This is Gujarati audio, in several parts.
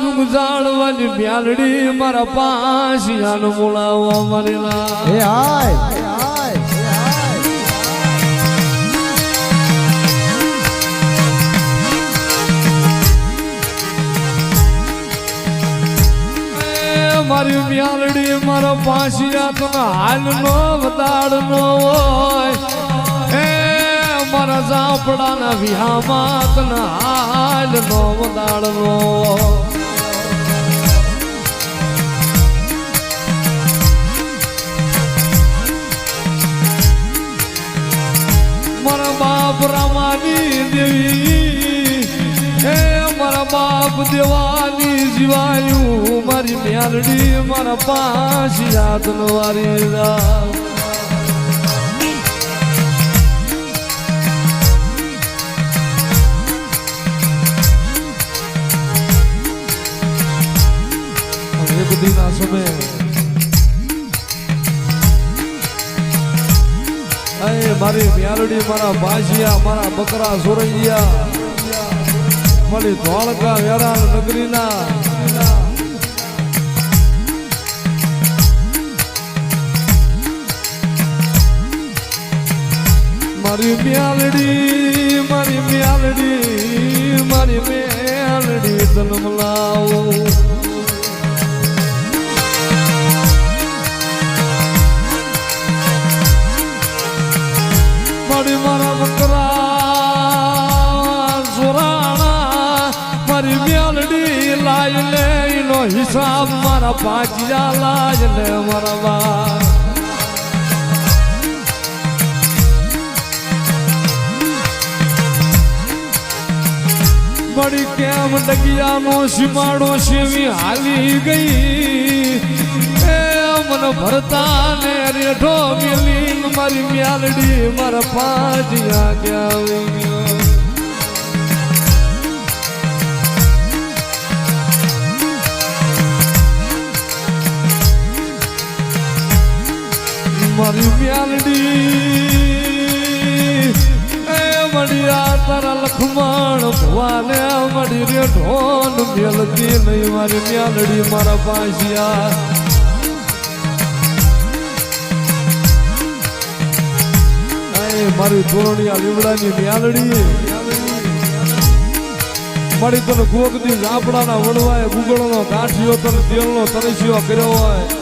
ગુગ જાળવાની બ્યાલડી મારા પાસિયાનો મુલાવો મરેલા લા હાય મારી મ્યાલડી મારા પાસિયા તને હાલ નો વતાડ નો હોય. એ મારા ઝાપડાના વિહામાં તને હાલ નો વતાડ નો મારા બાપ રામાની દેવી. હે મારા બાપ દેવાની જીવાયું મારી મ્યાલડી મારા પાંચ યાદ વારી એક દીના સમય. મારી મ્યાલડી મારા ભાજિયા, મારા બકરા, સોરૈયા. મારી ધોળકા વેરાણ નગરીના મારી મ્યાલડી મારી મ્યાલડી મારી મ્યાલડી તન લાવો મારી મારા મારા પાચિયા લાય લે મારા બા મળી કેમ ડગિયાનો સીમાડો સેવી હાલી ગઈ? મન ભરતા ને રેઠો મેલી મારી મ્યાલડી મારા પાજિયા ગયા મારી મ્યાલડી એ મળ્યા તારા લખમણ, ભવાને મળી રે ઢોન મેલતી નહીં મારી મ્યાલડી મારા પાસિયા મારી ધોરણિયા લીમડાની મ્યાલડી મળી તને ગોગદી લાપડાના વડવાએ ગુગળનો ગાંઠિયો તને તેલનો તરસ્યો કર્યો હોય.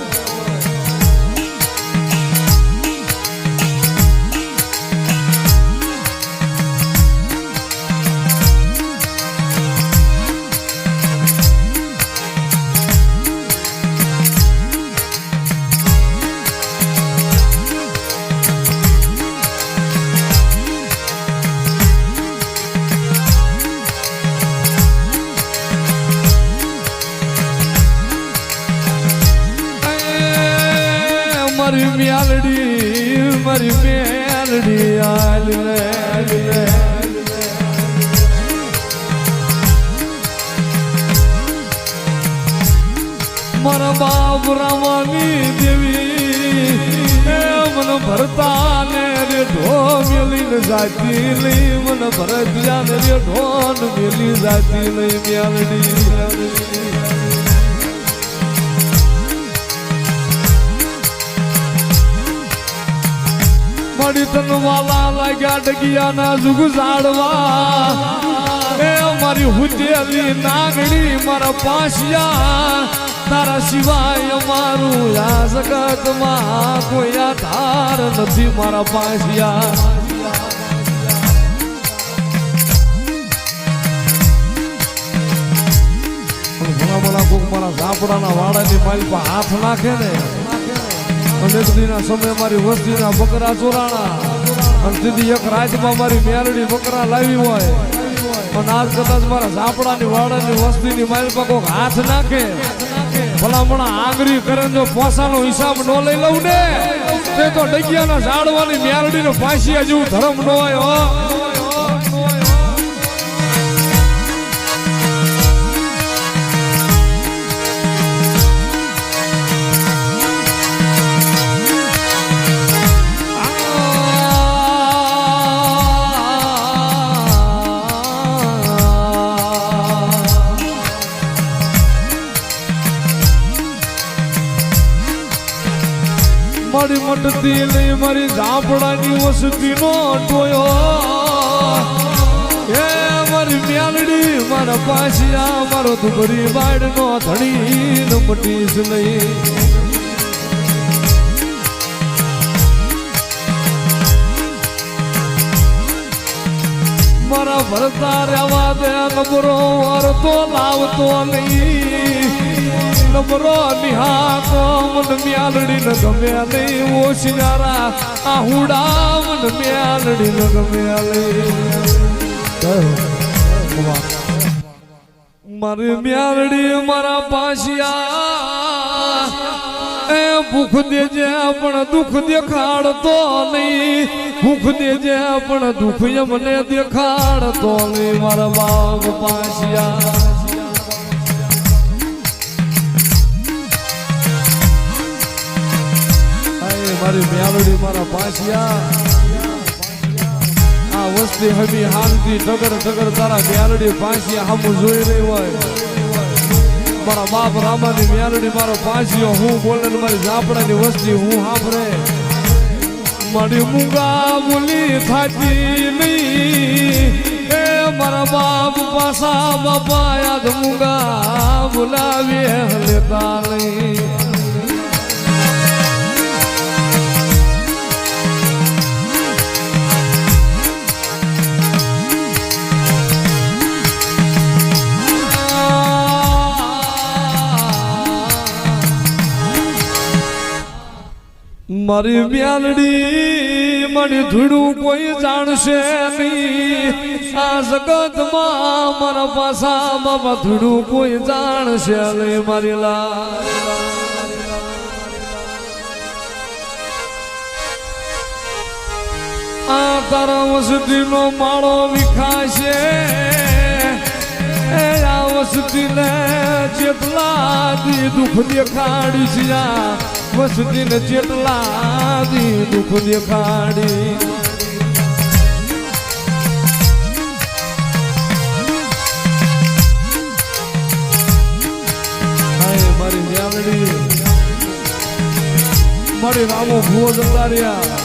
મારી મ્યાલડી મારી મ્યાલડી આલ લે મારા બાપ રામાની દેવી, એ મન ભરતા ને રે ઢો મેલી જાતી લઈ, મન ભરત જાને રે ઢોન મેલી જાતી લઈ મ્યાલડી મળી તન વાલા લાગ્યા ડગિયાના જુગ ઝાડવા. એ મારી હુજેલી નાગણી મારા પાસિયા. તારા સિવાય મારું આ જગતમાં કોઈ આધાર નથી મારા પાસિયા. ભલા ભલા કોક મારા ઝાપડાના વાડાની મારી પર હાથ નાખે ને. અનેક દીના સમય મારી વસ્તીના બકરા ચોરાણા. અને સીધી એક રાતમાં મારી મેરડી બકરા લાવી હોય. અને આજ કદાચ મારા ઝાપડાની વાડાની વસ્તીની પર કોક હાથ નાખે. ભલામણા આંગળી કરે જો પોસાનો હિસાબ ન લઈ લઉં ને, તે તો ડગિયાના ઝાડવાની મેરડીનો પાસિયા જેવું ધર્મ ન હોય નહીં મારી ઝાપડાની વસતીનો ટોયો. હે મારી મ્યાલડી મારા પાછિયા, મારો દુબરી વાડનો ધણી ન મટીશ નહીં મારા ભરતા રહેવા દે નબરો વરતો લાવતો નહીં. નબરો નિહાકો મન મ્યાલડી ન ગમે નહીં ઓશિયારા આ હુડા મન મ્યાલડી ન ગમ્યા લે. મારી મ્યાલડી મારા પાસિયા એ ભૂખ દેજે પણ દુઃખ દેખાડતો નહીં. ભૂખ દેજે પણ દુઃખ મને દેખાડતો નહીં. મારા બાપ પાછિયા મારી મ્યાલડી મારા પાછિયા. આ વસ્તી હમી હાલતી ટગર ટગર તારા મ્યાલડી પાછિયા હામું જોઈ રહી હોય. મારા બાપ રામાની મ્યાલડી મારો પાછિયો, હું બોલે મારી ઝાપડાની વસ્તી હું સાંભળે મારી મૂંગા બોલી થાતી નહીં. એ મારા બાપ પાસા બાપા યાદ મૂંગા બોલાવી લેતા મારી મ્યાલડી મને ધૂળું કોઈ જાણશે નહીં. આ જગતમાં મારા પાસા બાબા ધૂળું કોઈ જાણશે નહીં મારી લા આ તારા વસતીનો માળો વિખાશે. એ આ વસતીને જેટલા દી દુઃખ સુધી ને જેટલા દુઃખ દેખાડી. મારી ન્યાલડી મારી રામો ભૂવો જતા રહ્યા.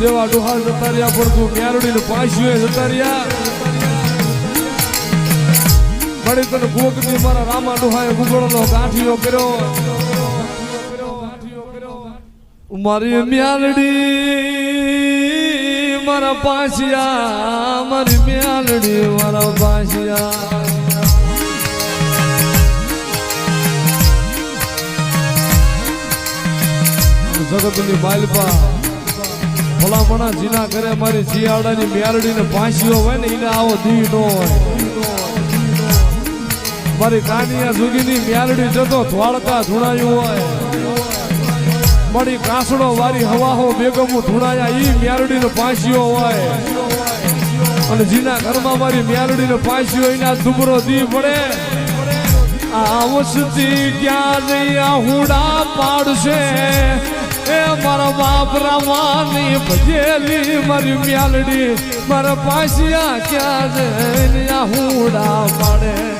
દેવા ડોહા જતા રહ્યા પણ તું ન્યાલડી ને પાછું જતા રહ્યા. મારી તને ભૂખ મારા રામા ડોહાએ ગુગળનો ગાંઠિયો કર્યો. મારી મ્યાલડી, મારા પાસિયા મારી મ્યાલડી, મારા પાસિયા જગતની બાલપા ભલામણા જીના કરે મારી જીયાડાની મ્યાલડીને પાસીઓ હોય ને એને આવો દી નો હોય. મારી કાનિયા જુગીની મ્યાલડી જતો ધ્વાળકા ધૂણાયું હોય. મારી કાસડો વારી હવાહો બેગમો ધૂણાયા, ઈ મ્યાલડીનો પાસીઓ હોય. અને જીના ઘરમાં મારી મ્યાલડીનો પાસીઓ એના દુબરો દી પડે આ વસતી ક્યાં જઈ આ પાડશે? એ મારા બાપ રામાની ભજેલી મારી મ્યાલડી મારા પાસિયા ક્યાં જઈને આ હુડા પાડે?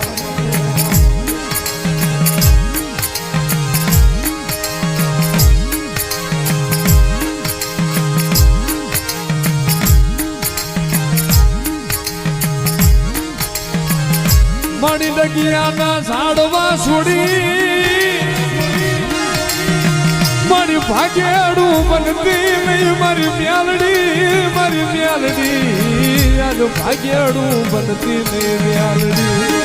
ડગિયાના ઝાડવા છોડી મારી ભાગેડું બનતી નહીં, મારી મ્યાલડી મારી મ્યાલડી. આજ ભાગેડું બનતી નહીં, મ્યાલડી.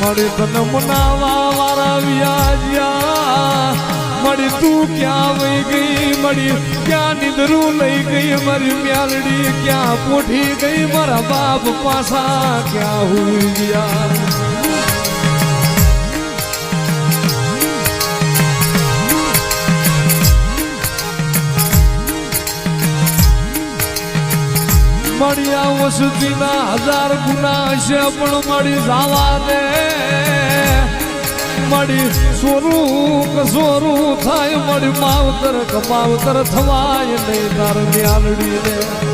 મારી તને મનાવા વાળા વ્યાજ્યા. મળી તું ક્યાં વહી ગઈ? મળી ક્યાં નિંદરું લઈ ગઈ? મારી મ્યાલડી ક્યાં પોઠી ગઈ? મારા બાપ પાસા ક્યાં હું ગયા? મળ્યા વસતીના હજાર ગુના છે, પણ મળી જવા દે. મળી સ્વરૂપ સ્વરૂપ થાય મળી માવતર કમાવતર થવાય નહીં તાર મ્યાલડી ને